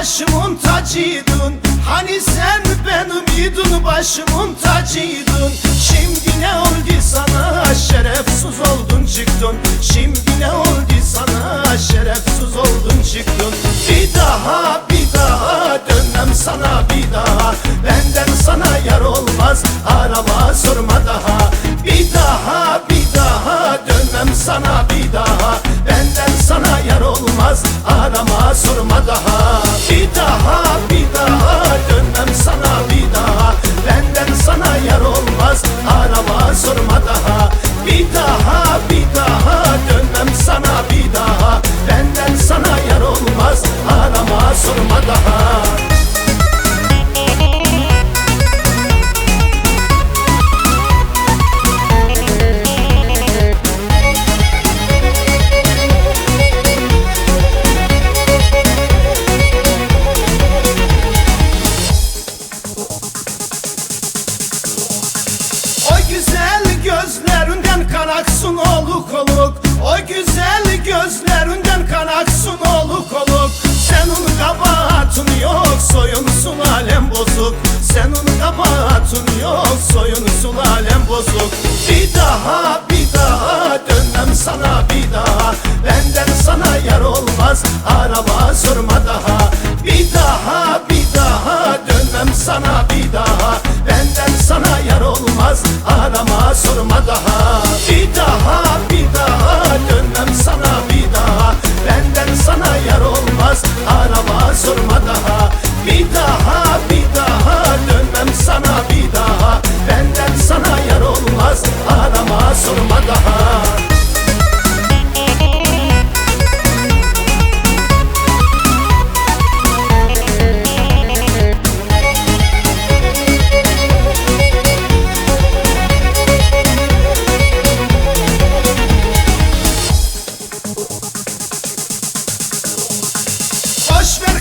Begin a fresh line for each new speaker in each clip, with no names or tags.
başımın tacıydın. Hani sen benim idun başımın tacıydın. Şimdi ne oldu sana? gözlerinden kan aksın oluk oluk. Sen onun kabahatın yok soyunusun alem bozuk. Sen onun kabahatın yok soyunusun alem bozuk. Bir daha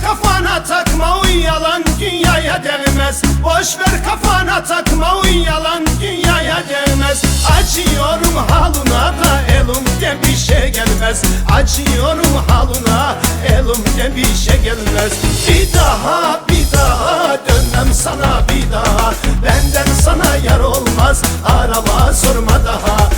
kafana takma o yalan dünyaya değmez Boş ver kafana takma o yalan dünyaya değmez Acıyorum haluna da elimde bir şey gelmez. Acıyorum haluna elimde bir şey gelmez. Bir daha bir daha dönmem sana bir daha. Benden sana yar olmaz arama sorma daha.